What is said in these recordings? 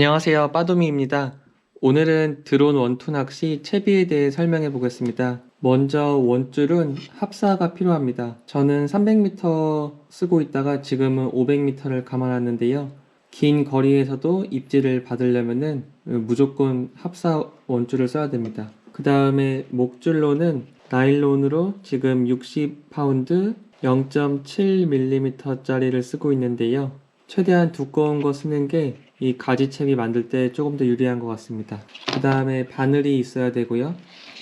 안녕하세요. 빠도미입니다. 오늘은 드론 원투 낚시 채비에 대해 설명해 보겠습니다. 먼저 원줄은 합사가 필요합니다. 저는 300m 쓰고 있다가 지금은 500m를 감아놨는데요. 긴 거리에서도 입질을 받으려면은 무조건 합사 원줄을 써야 됩니다. 그 다음에 목줄로는 나일론으로 지금 60파운드 0.7mm 짜리를 쓰고 있는데요. 최대한 두꺼운 거 쓰는 게 이 가지채비 만들 때 조금 더 유리한 것 같습니다. 그 다음에 바늘이 있어야 되고요.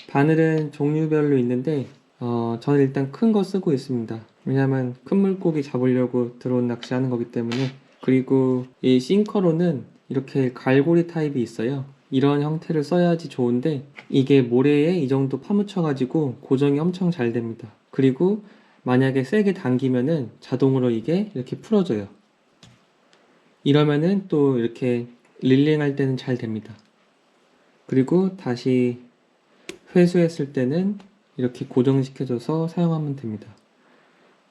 바늘은 종류별로 있는데 어, 저는 일단 큰 거 쓰고 있습니다. 왜냐하면 큰 물고기 잡으려고 드론 낚시하는 거기 때문에 그리고 이 싱커로는 이렇게 갈고리 타입이 있어요. 이런 형태를 써야지 좋은데 이게 모래에 이 정도 파묻혀 가지고 고정이 엄청 잘 됩니다. 그리고 만약에 세게 당기면은 자동으로 이게 이렇게 풀어져요. 이러면은 또 이렇게 릴링 할 때는 잘 됩니다. 그리고 다시 회수했을 때는 이렇게 고정시켜줘서 사용하면 됩니다.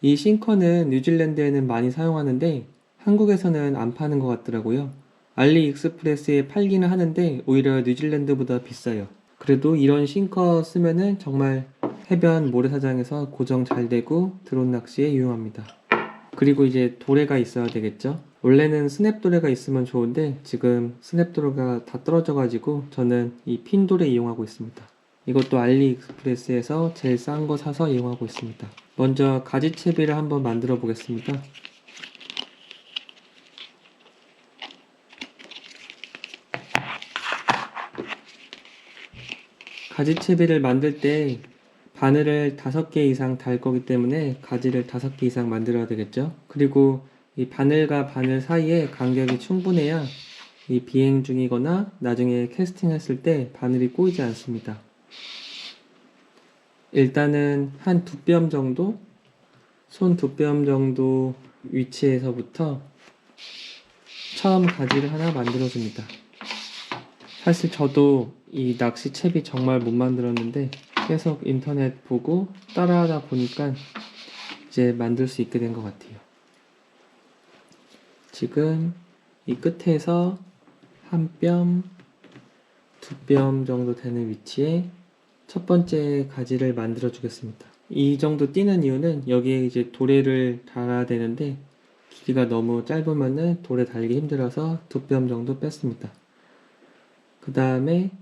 이 싱커는 뉴질랜드에는 많이 사용하는데 한국에서는 안 파는 것 같더라고요. 알리익스프레스에 팔기는 하는데 오히려 뉴질랜드보다 비싸요. 그래도 이런 싱커 쓰면은 정말 해변 모래사장에서 고정 잘 되고 드론 낚시에 유용합니다. 그리고 이제 도래가 있어야 되겠죠. 원래는 스냅 도래가 있으면 좋은데 지금 스냅 도래가 다 떨어져가지고 저는 이핀 도래 이용하고 있습니다. 이것도 알리익스프레스에서 제일 싼 거 사서 이용하고 있습니다. 먼저 가지채비를 한번 만들어 보겠습니다. 가지채비를 만들 때 바늘을 5개 이상 달 거기 때문에 가지를 5개 이상 만들어야 되겠죠. 그리고 이 바늘과 바늘 사이에 간격이 충분해야 이 비행 중이거나 나중에 캐스팅 했을 때 바늘이 꼬이지 않습니다. 일단은 한 두뼘 정도, 손 두뼘 정도 위치에서부터 처음 가지를 하나 만들어줍니다. 사실 저도 이 낚시 채비 정말 못 만들었는데 계속 인터넷 보고 따라하다 보니까 이제 만들 수 있게 된 것 같아요. 지금 이 끝에서 한 뼘, 두 뼘 정도 되는 위치에 첫 번째 가지를 만들어 주겠습니다. 이 정도 뛰는 이유는 여기에 이제 도래를 달아야 되는데 길이가 너무 짧으면은 도래 달기 힘들어서 두 뼘 정도 뺐습니다. 그 다음에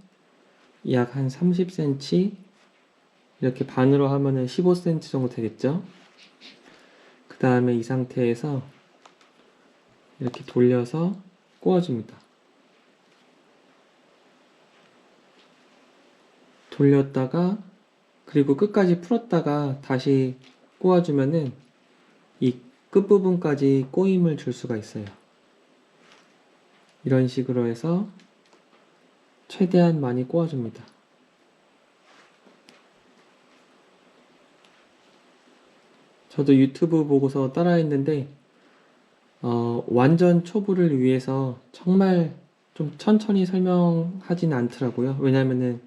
약 한 30cm 이렇게 반으로 하면은 15cm 정도 되겠죠? 그 다음에 이 상태에서 이렇게 돌려서 꼬아줍니다. 돌렸다가 그리고 끝까지 풀었다가 다시 꼬아주면은 이 끝부분까지 꼬임을 줄 수가 있어요. 이런 식으로 해서 최대한 많이 꼬아줍니다. 저도 유튜브 보고서 따라했는데 어, 완전 초보를 위해서 정말 좀 천천히 설명하진 않더라고요. 왜냐면은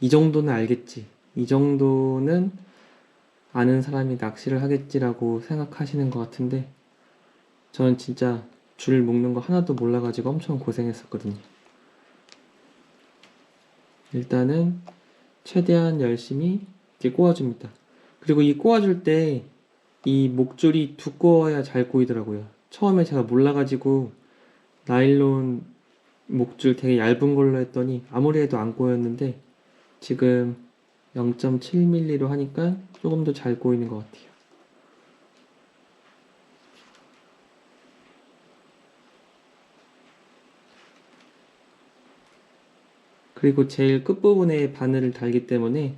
이 정도는 알겠지. 이 정도는 아는 사람이 낚시를 하겠지라고 생각하시는 것 같은데 저는 진짜 줄 묶는 거 하나도 몰라가지고 엄청 고생했었거든요. 일단은 최대한 열심히 이렇게 꼬아줍니다. 그리고 이 꼬아줄 때 이 목줄이 두꺼워야 잘 꼬이더라고요. 처음에 제가 몰라가지고 나일론 목줄 되게 얇은 걸로 했더니 아무리 해도 안 꼬였는데 지금 0.7mm로 하니까 조금 더 잘 꼬이는 것 같아요. 그리고 제일 끝부분에 바늘을 달기 때문에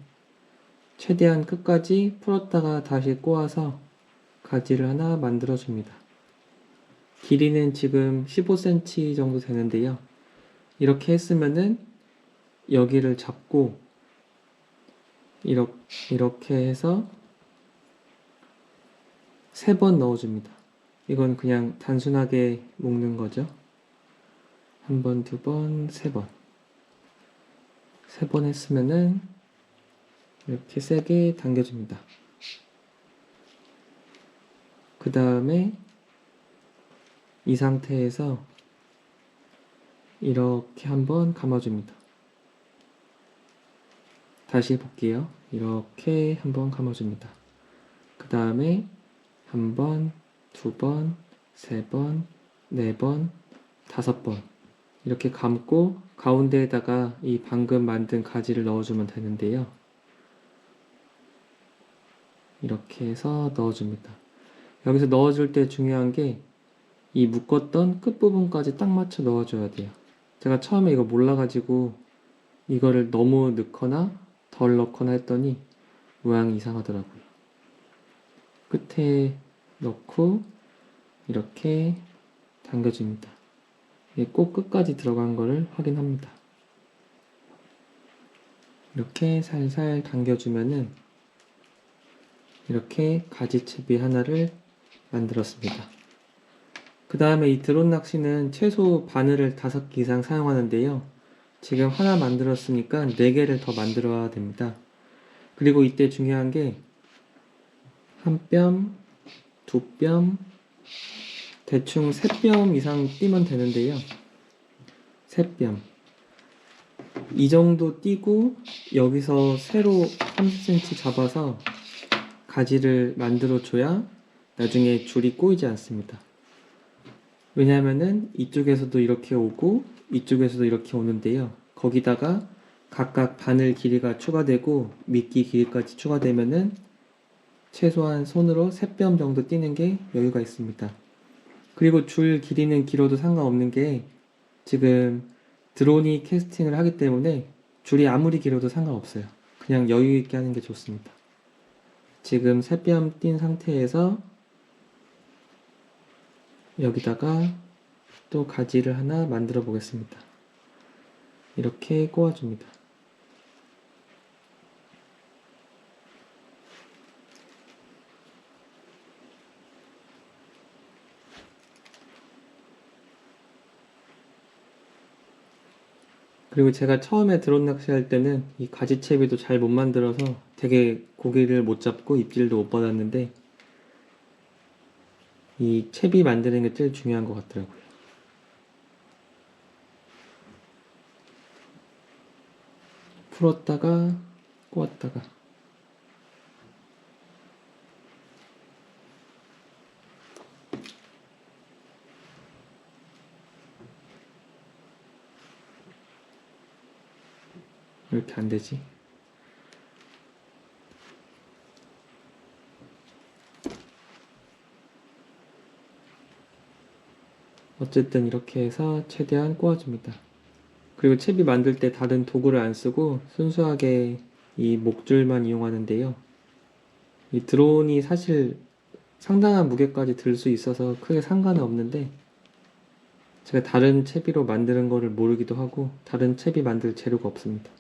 최대한 끝까지 풀었다가 다시 꼬아서 가지를 하나 만들어 줍니다. 길이는 지금 15cm 정도 되는데요. 이렇게 했으면은 여기를 잡고 이렇게, 이렇게 해서 세 번 넣어줍니다. 이건 그냥 단순하게 묶는 거죠. 한 번, 두 번, 세 번. 세 번 했으면은 이렇게 세게 당겨줍니다. 그 다음에 이 상태에서 이렇게 한번 감아줍니다. 다시 볼게요. 이렇게 한번 감아줍니다. 그 다음에 한 번, 두 번, 세 번, 네 번, 다섯 번 이렇게 감고 가운데에다가 이 방금 만든 가지를 넣어주면 되는데요. 이렇게 해서 넣어줍니다. 여기서 넣어줄 때 중요한 게 이 묶었던 끝부분까지 딱 맞춰 넣어줘야 돼요. 제가 처음에 이거 몰라가지고 이거를 너무 넣거나 덜 넣거나 했더니 모양이 이상하더라고요. 끝에 넣고 이렇게 당겨줍니다. 꼭 끝까지 들어간 거를 확인합니다. 이렇게 살살 당겨주면은 이렇게 가지채비 하나를 만들었습니다. 그 다음에 이 드론 낚시는 최소 바늘을 5개 이상 사용하는데요. 지금 하나 만들었으니까 4개를 더 만들어야 됩니다. 그리고 이때 중요한 게 한 뼘, 두 뼘, 대충 세 뼘 이상 띄면 되는데요. 세 뼘. 이 정도 띄고 여기서 세로 30cm 잡아서 가지를 만들어 줘야 나중에 줄이 꼬이지 않습니다. 왜냐하면은 이쪽에서도 이렇게 오고 이쪽에서도 이렇게 오는데요. 거기다가 각각 바늘 길이가 추가되고 미끼 길이까지 추가되면은 최소한 손으로 3뼘 정도 띄는 게 여유가 있습니다. 그리고 줄 길이는 길어도 상관없는 게 지금 드론이 캐스팅을 하기 때문에 줄이 아무리 길어도 상관없어요. 그냥 여유 있게 하는 게 좋습니다. 지금 3뼘 띈 상태에서 여기다가 또 가지를 하나 만들어 보겠습니다. 이렇게 꼬아줍니다. 그리고 제가 처음에 드론 낚시할 때는 이 가지채비도 잘 못 만들어서 되게 고기를 못 잡고 입질도 못 받았는데 이 채비 만드는 게 제일 중요한 것 같더라고요. 풀었다가 꼬았다가 왜 이렇게 안 되지? 어쨌든 이렇게 해서 최대한 꼬아줍니다. 그리고 채비 만들 때 다른 도구를 안 쓰고 순수하게 이 목줄만 이용하는데요. 이 드론이 사실 상당한 무게까지 들 수 있어서 크게 상관은 없는데 제가 다른 채비로 만드는 거를 모르기도 하고 다른 채비 만들 재료가 없습니다.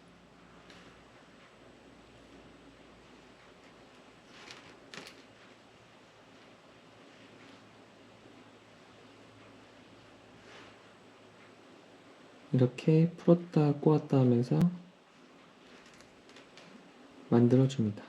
이렇게 풀었다 꼬았다 하면서 만들어 줍니다.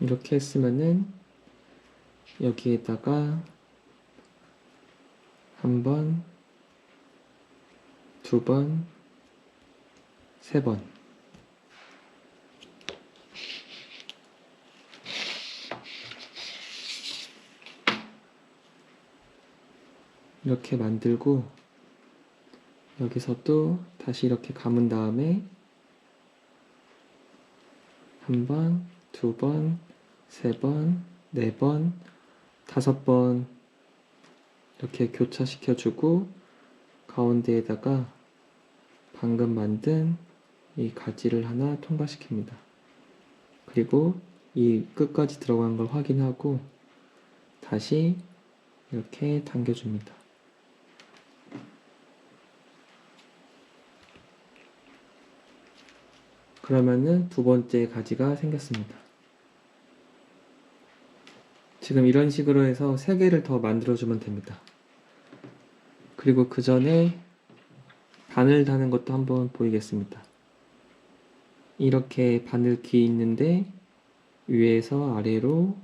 이렇게 했으면은 여기에다가 한번 두 번, 세 번. 이렇게 만들고 여기서 또 다시 이렇게 감은 다음에 한 번, 두 번, 세 번, 네 번, 다섯 번 이렇게 교차시켜주고 가운데에다가 방금 만든 이 가지를 하나 통과시킵니다. 그리고 이 끝까지 들어간 걸 확인하고 다시 이렇게 당겨줍니다. 그러면은 두 번째 가지가 생겼습니다. 지금 이런 식으로 해서 세 개를 더 만들어주면 됩니다. 그리고 그 전에 바늘 다는 것도 한번 보이겠습니다. 이렇게 바늘 귀 있는데 위에서 아래로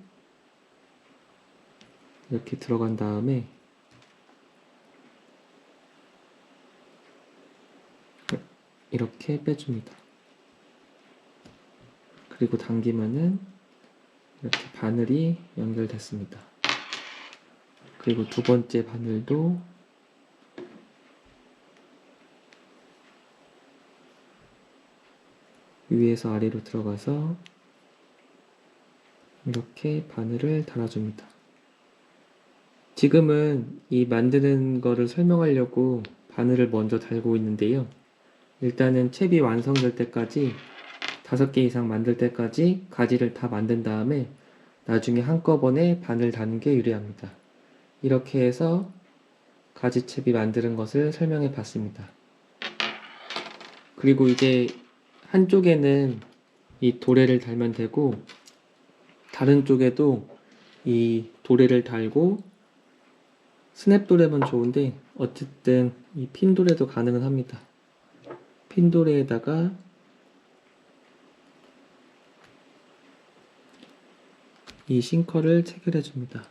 이렇게 들어간 다음에 이렇게 빼줍니다. 그리고 당기면은 이렇게 바늘이 연결됐습니다. 그리고 두 번째 바늘도 위에서 아래로 들어가서 이렇게 바늘을 달아줍니다. 지금은 이 만드는 거를 설명하려고 바늘을 먼저 달고 있는데요. 일단은 챕이 완성될 때까지 다섯 개 이상 만들 때까지 가지를 다 만든 다음에 나중에 한꺼번에 바늘 다는 게 유리합니다. 이렇게 해서 가지채비 만드는 것을 설명해 봤습니다. 그리고 이제 한쪽에는 이 도래를 달면 되고 다른 쪽에도 이 도래를 달고 스냅 도래면 좋은데 어쨌든 이 핀 도래도 가능은 합니다. 핀 도래에다가 이 싱커를 체결해 줍니다.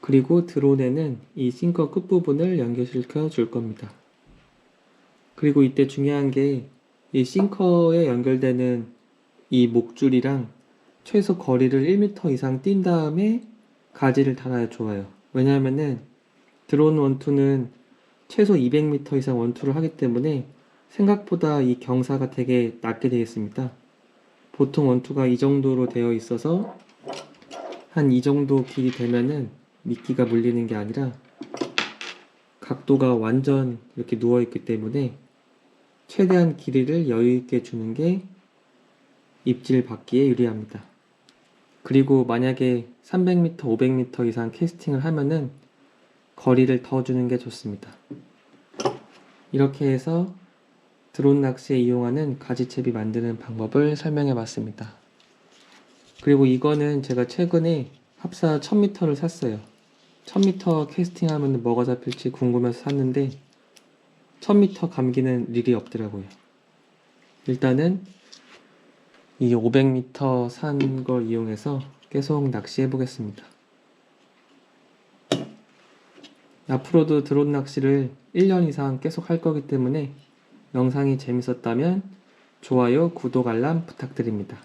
그리고 드론에는 이 싱커 끝부분을 연결시켜 줄 겁니다. 그리고 이때 중요한 게 이 싱커에 연결되는 이 목줄이랑 최소 거리를 1m 이상 뛴 다음에 가지를 달아야 좋아요. 왜냐하면은 드론 원투는 최소 200m 이상 원투를 하기 때문에 생각보다 이 경사가 되게 낮게 되어 있습니다. 보통 원투가 이 정도로 되어 있어서 한 이 정도 길이 되면은 미끼가 물리는 게 아니라 각도가 완전 이렇게 누워 있기 때문에 최대한 길이를 여유 있게 주는 게 입질 받기에 유리합니다. 그리고 만약에 300m, 500m 이상 캐스팅을 하면은 거리를 더 주는 게 좋습니다. 이렇게 해서 드론 낚시에 이용하는 가지채비 만드는 방법을 설명해 봤습니다. 그리고 이거는 제가 최근에 합사 1000m를 샀어요. 1000m 캐스팅하면 뭐가 잡힐지 궁금해서 샀는데 1000m 감기는 일이 없더라고요. 일단은 이 500m 산 걸 이용해서 계속 낚시해 보겠습니다. 앞으로도 드론 낚시를 1년 이상 계속 할 거기 때문에 영상이 재밌었다면 좋아요, 구독, 알람 부탁드립니다.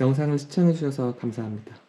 영상을 시청해 주셔서 감사합니다.